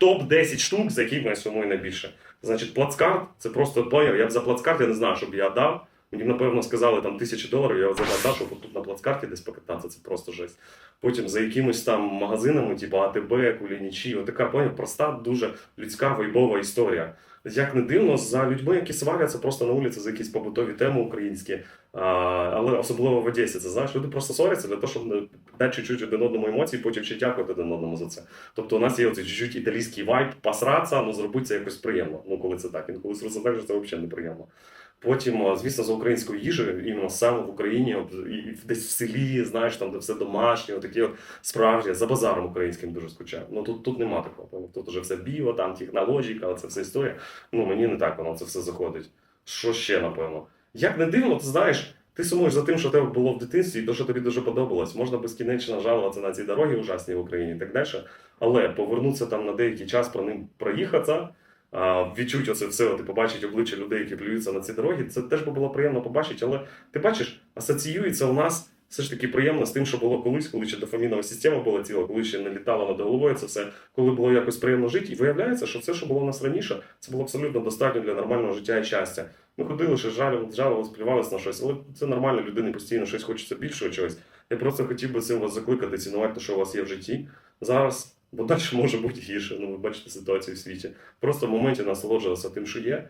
топ-10 штук, за які сумує найбільше. Значить, плацкарт це просто плеєр. Я б за плацкарт я не знаю, щоб я дав. Мені, напевно, сказали там тисячі доларів, я за дав, щоб тут на плацкарті десь покататися, це просто жесть. Потім за якимось там магазинами, типу АТБ, Кулінічі, отака поняв, проста, дуже людська вайбова історія. Як не дивно, за людьми, які сваряться просто на вулиці за якісь побутові теми українські, а, але особливо в Одесі, це знаєш, люди просто сваряться для того, щоб дати чуть-чуть один одному емоції, потім ще дякувати один одному за це. Тобто у нас є оцей чуть-чуть італійський вайб, посратися, ну зробити це якось приємно. Ну, коли це так. Інколи так, що це взагалі неприємно. Потім, звісно, за українською їжею, іменно саме в Україні, десь в селі, знаєш, там, де все домашнє, такі от справжні, за базаром українським дуже скучаю. Ну тут, тут нема такого. Тут уже все біо, там технологіка, це вся історія. Ну мені не так воно це все заходить. Що ще, напевно? Як не дивно, ти знаєш, ти сумуєш за тим, що тебе було в дитинстві, і то, що тобі дуже подобалось. Можна безкінечно жалуватися на ці дороги ужасні в Україні і так далі. Але повернутися там на деякий час про ним проїхатися, відчути оце все, ти побачить обличчя людей, які плюються на ці дороги, це теж би було приємно побачити. Але ти бачиш, асоціюється у нас все ж таки приємно з тим, що було колись, коли ще дофамінова система була ціла, коли ще не літала над головою це все, коли було якось приємно жити. І виявляється, що все, що було у нас раніше, це було абсолютно достатньо для нормального життя і щастя. Ми ходили, ще жалювали, жалувалися, плювалися на щось, але це нормально, людині постійно щось хочеться більшого чогось. Я просто хотів би цим вас закликати, цінувати те, що у вас є в житті зараз, бо далі може бути гірше. Ну, ви бачите ситуацію в світі. Просто в моменті насолоджуватися тим, що є,